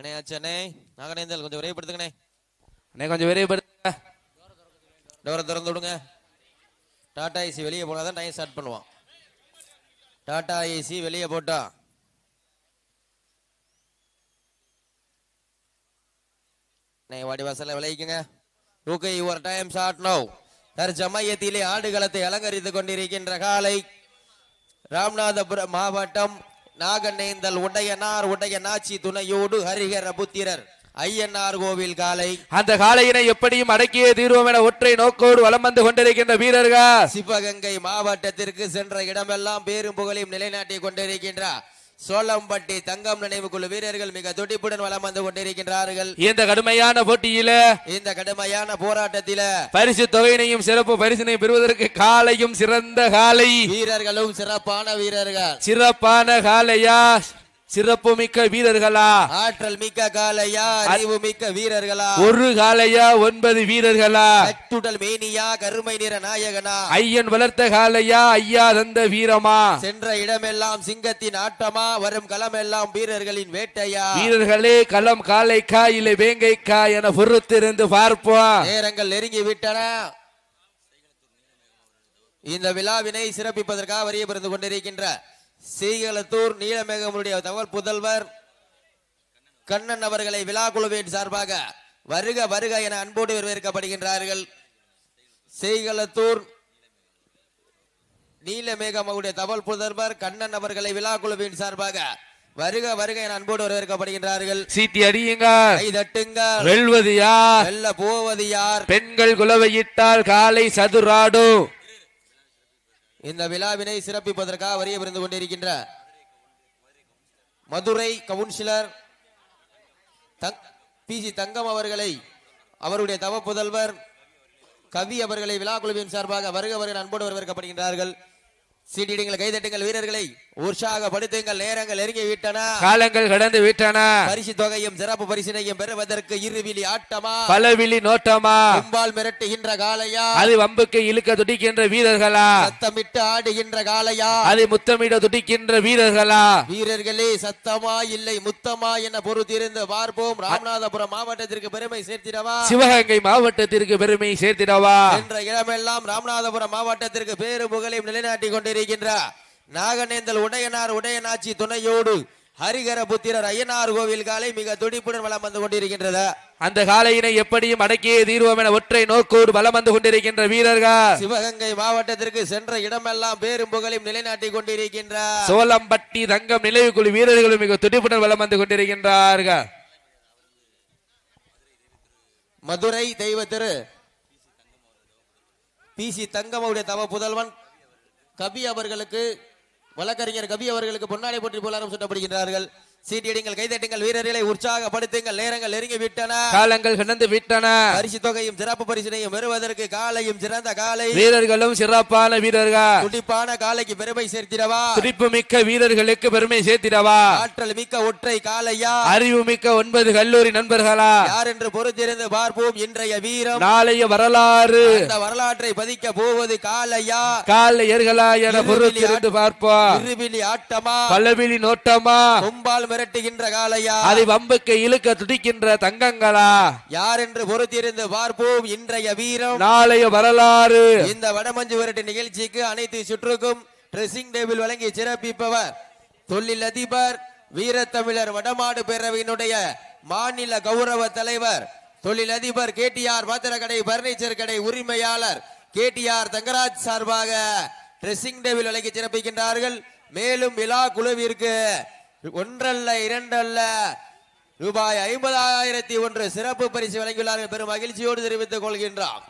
அண்ணே ஆச்சண்ணே நாகனேந்தல் கொஞ்சம் விரைவுபடுத்துங்கண்ணே. அண்ணே கொஞ்சம் விரைவுபடுத்த டோரை திறந்து விடுங்க. டாடா ஏசி வெளியே போனால் தான் டைம் ஸ்டார்ட் பண்ணுவான். டாடா ஏசி வெளியே போட்டா. நே வாடி வாசல்ல விளைவிக்குங்க okay your time start now தற்சமயத்திலே ஆடுகளத்தை அலங்கரித்துக் கொண்டிருக்கின்ற காலை. ராமநாதபுரம் மாவட்டம் நாகநேந்தல் உடையனார் உடையநாச்சி துணையோடு ஹரிஹர புத்திரர் ஐயனார் கோவில் காலை. அந்த காளையினை எப்படியும் அடக்கியே தீர்வோம் என ஒற்றை நோக்கோடு வலம் வந்து கொண்டிருக்கின்ற வீரர்கள். சிவகங்கை மாவட்டத்திற்கு சென்ற இடமெல்லாம் பேரும் புகழையும் நிலைநாட்டிக் கொண்டிருக்கின்றார். சோளம்பட்டி தங்கம் நினைவு குழு வீரர்கள் மிக துடிப்புடன் வலம் வந்து கொண்டிருக்கின்றார்கள். இந்த கடுமையான போட்டியில இந்த கடுமையான போராட்டத்தில பரிசு தொகையினையும் சிறப்பு பரிசினையும் பெறுவதற்கு காலையும் சிறந்த காலை. வீரர்களும் சிறப்பான வீரர்கள். சிறப்பான காலையா? சிறப்பு மிக்க வீரர்களா? ஆற்றல் மிக்க காலையா அறிவு மிக்க வீரர்களா? ஒரு காலையா ஒன்பது வீரர்களா? கட்டுடல் மேனியா கருமை நிற நாயகனா? ஐயன் வளர்த்த காலையா ஐயா தந்த வீரமா? சென்ற இடமெல்லாம் சிங்கத்தின் ஆட்டமா வரும் களமெல்லாம் வீரர்களின் வேட்டையா? வீரர்களே களம் காலைக்கா இல்லை வேங்கைக்கா என பொறுத்திருந்து பார்ப்போம். நேரங்கள் நெருங்கி விட்டன இந்த விழாவினை சிறப்பிப்பதற்காக வரிய பிறந்து கொண்டிருக்கின்ற சீகலத்தூர் நீலமேகமுடைய தகவல் புதல்வர் கண்ணன் அவர்களை விழா குழுவின் சார்பாக வருக வருக என அன்போடு வரவேற்கப்படுகின்றார்கள். செய்களத்தூர் நீலமேகமுடைய தவல் புதல்வர் கண்ணன் அவர்களை விழா குழுவின் சார்பாக வருக வருக என அன்போடு வரவேற்கப்படுகின்றார்கள். சீட்டி அடியுங்க கை தட்டுங்கள். வெல்வது யார்? வெல்ல போவது யார்? பெண்கள் குலவையிட்டால் காலை சதுராடு இந்த விழாவினை சிறப்பிப்பதற்காக வரிய விருந்து கொண்டிருக்கின்ற Madurai councillor P C Thangam அவர்களை அவருடைய தவ புதல்வர் கவி அவர்களை விழா குழுவின் சார்பாக வருக வருக அன்போடு வரவேற்கப்படுகின்றார்கள். சீட்டிடுங்கள் கைதட்டுங்கள் வீரர்களை. உற்சாகப்படுத்துங்கள் நேரங்கள் நெருங்கி விட்டன. காலங்கள் கடந்து விட்டன. பரிசு தொகையும் சிறப்பு பரிசினையும் பெறுவதற்கு இருவிழி ஆட்டமா? பலவிழி நோட்டமா? கும்பால் மிரட்டுகின்ற காளையா? அது வம்புக்கு இழுக்க துடிக்கின்ற வீரர்களா? சத்தமிட்டு ஆடுகின்ற காளையா? அது முத்தமிட துடிக்கின்ற வீரர்களா? வீரர்களே சத்தமா இல்லை முத்தமா என பொறுத்திருந்து பார்ப்போம். ராமநாதபுரம் மாவட்டத்திற்கு பெருமை சேர்த்திடவா? சிவகங்கை மாவட்டத்திற்கு பெருமை சேர்த்திடவா? என்ற இடமெல்லாம் ராமநாதபுரம் மாவட்டத்திற்கு பேரு புகழையும் நிலைநாட்டி கொண்டிருக்கின்ற நாகநேந்தல் உடையனார் உடையனாச்சி துணையோடு ஹரிகர புத்திரர் ஐயனார் கோவில் காலை மிக துடிப்புடன் வலம் வந்து கொண்டிருக்கின்றது. அந்த காலையினை எப்படியும் அடக்கியே தீர்வோம் என ஒற்றை நோக்கோடு பலம் வந்து கொண்டிருக்கின்ற வீரர்கள். சிவகங்கை மாவட்டத்திற்கு சென்ற இடமெல்லாம் பேரும் புகழையும் நிலைநாட்டி கொண்டிருக்கின்ற. சோளம்பட்டி தங்கம் நிலைவு குழு வீரர்களும் மிக துடிப்புடன் வலம் வந்து கொண்டிருக்கின்றார்கள். மதுரை தெய்வ திரு பி சி தங்கமுடைய தவ புதல்வன் கபி அவர்களுக்கு வழக்கறிஞர் கபி அவர்களுக்கு பொன்னாடை போற்றி போலாரம் சுட்டப்படுகின்றார்கள். சீட்டியடிங்கள் கைதட்டுங்கள் வீரர்களை உற்சாகப்படுத்துங்கள். நேரங்கள் நெருங்கி விட்டன. காலங்கள் கடந்து விட்டன. பரிசு தொகையும் சிறப்பு பரிசினையும் பெறுவதற்கு காலையும் சிறந்த காலை. வீரர்களும் சிறப்பான வீரர்கள். துடிப்பான காலைக்கு பெருமை சேர்த்திடவா? துடிப்பு மிக்க வீரர்களுக்கு பெருமை சேர்த்திடவா? ஆற்றல் மிக்க ஒற்றை காலையா? அறிவு மிக்க ஒன்பது கல்லூரி நண்பர்களா? யார் என்று பொறுத்திருந்து பார்ப்போம் இன்றைய வீரம். நாளைய வரலாறு. அந்த வரலாற்றை பதிக்க போவது காலையா? கால ஏர்களா என பொறுத்திருந்து பார்ப்போம். இருவிழி ஆட்டமா? பல்லவிழி நோட்டமா? கும்பால் மிரட்டுகின்ற காலையா அதை வம்புக்கு இழுக்க துடிக்கின்ற தங்கங்களா? யார் என்று பொறுத்திருந்து பார்ப்போம் இன்றைய வீரம். நாளைய வரலாறு. இந்த வடமஞ்சு விரட்டு நிகழ்ச்சிக்கு அனைத்து சுற்றுக்கும் ட்ரெஸ்ஸிங் டேபிள் வழங்கி சிறப்பிப்பவர் தொழில் அதிபர் வீரத்தமிழர் வடமாடு பேரவையினுடைய மாநில கௌரவ தலைவர் தொழில் அதிபர் கேடிஆர் பாத்திரக்கடை பர்னிச்சர் கடை உரிமையாளர் கேடிஆர் தங்கராஜ் சார்பாக ட்ரெஸ்ஸிங் டேபிள் வழங்கி சிறப்பிக்கின்றார்கள். மேலும் விழா குழுவிற்கு ஒன்றல்ல இரண்டல்ல. ரூபாய் ஐம்பதாயிரத்தி ஒன்று சிறப்பு பரிசு வழங்கியுள்ளார்கள். பெரும் மகிழ்ச்சியோடு தெரிவித்துக் கொள்கின்றார்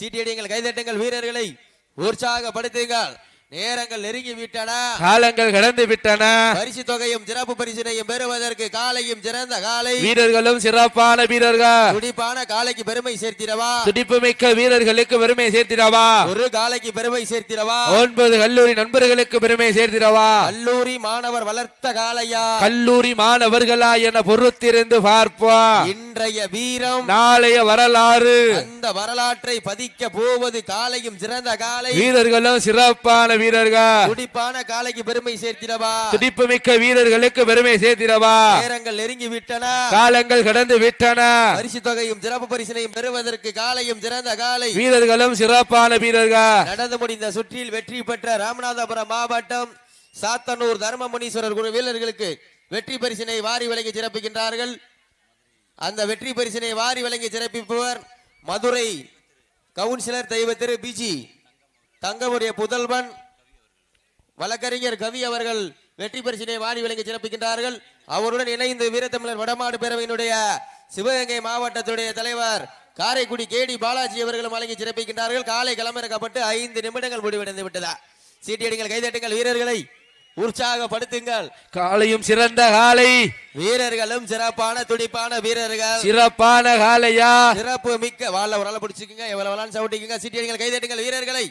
சீட்டியடிங்கள் கைதட்டுங்கள் வீரர்களை. உற்சாகப்படுத்துங்கள். நேரங்கள் நெருங்கி விட்டன. காலங்கள் கடந்து விட்டன. பரிசு தொகையும் சிறப்பு பரிசினையும் பெறுவதற்கு காலையும் சிறந்த காலை. வீரர்களும் சிறப்பான வீரர்கள். துடிப்பான காலைக்கு பெருமை சேர்த்திடவா? துடிப்பு மிக்க வீரர்களுக்கு பெருமை சேர்த்திடவா? ஒரு காலைக்கு பெருமை சேர்த்திடவா? ஒன்பது கல்லூரி நண்பர்களுக்கு பெருமை சேர்த்திடவா? கல்லூரி மாணவர் வளர்த்த காலையா? கல்லூரி மாணவர்களா என பொறுத்திருந்து பார்ப்போம். இன்றைய வீரம் நாளைய வரலாறு. அந்த வரலாற்றை பதிக்க போவது காலையும் சிறந்த காலை. வீரர்களும் சிறப்பான வீரர்கள். துடிப்பான காலைக்கு பெருமை சேர்த்திடவா துடிப்பு மிக்க வீரர்களுக்கு பெருமை சேர்த்திடவா நேரங்கள் நெருங்கி விட்டன. காலங்கள் கடந்து விட்டன. பரிசு தொகையும் சிறப்பு பரிசினையும் பெறுவதற்கு காலையும் சிறந்த காலை வீரர்களும் சிறப்பான வீரர்கள். நடந்து முடிந்த சுற்றில் வெற்றி பெற்ற ராமநாதபுரம் மாவட்டம் சாத்தனூர் தர்மமுனீஸ்வரர் குழு வீரர்களுக்கு வெற்றி பரிசினை வாரி வழங்கி சிறப்பிக்கின்றார்கள். அந்த வெற்றி பரிசினை வாரி வழங்கி சிறப்பிப்பவர் மதுரை கவுன்சிலர் தெய்வ திரு பிஜி தங்கமுடைய புதல்வன். வழக்கறிஞர் கவி அவர்கள் வெற்றி பரிசினை வாரி வழங்கி சிறப்பிக்கின்றார்கள். அவருடன் இணைந்து வீரத்தமிழர் வடமாடு பேரவையினுடைய சிவகங்கை மாவட்டத்துடைய தலைவர் காரைக்குடி கேடி பாலாஜி அவர்களும் வழங்கி சிறப்பிக்கின்றார்கள். காலை களமிறக்கப்பட்டு ஐந்து நிமிடங்கள் முடிவடைந்து விட்டதா. சீட்டியடிங்கள் கைதட்டுங்கள் வீரர்களை உற்சாகப்படுத்துங்கள். காலையும் சிறந்த காலை. வீரர்களும் சிறப்பான துடிப்பான வீரர்கள். சிறப்பான காலையா? சிறப்பு மிக்க வாழ ஒரு பிடிச்சிக்கங்க எவ்வளவு சவுட்டிக்குங்க. சீட்டியடிங்கள் கைதட்டுங்கள் வீரர்களை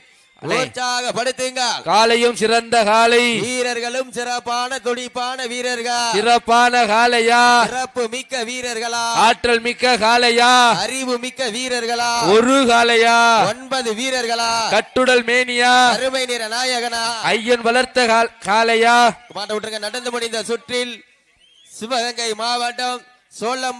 அண்ணே. உற்சாகப்படுத்துங்கள் காலையும் சிறந்த காலை. வீரர்களும் சிறப்பான துடிப்பான வீரர்கள். சிறப்பான காலையா? சிறப்பு மிக்க வீரர்களா? ஆற்றல் மிக்க காலையா? அறிவு மிக்க வீரர்களா? ஒரு காலையா? ஒன்பது வீரர்களா? கட்டுடல் மேனியா? அருமை நிற நாயகனா? ஐயன் வளர்த்த கால்- காலையா? மாட்ட விட்டுருங்க. நடந்து முடிந்த சுற்றில் சிவகங்கை மாவட்டம் சோளம்பட்டி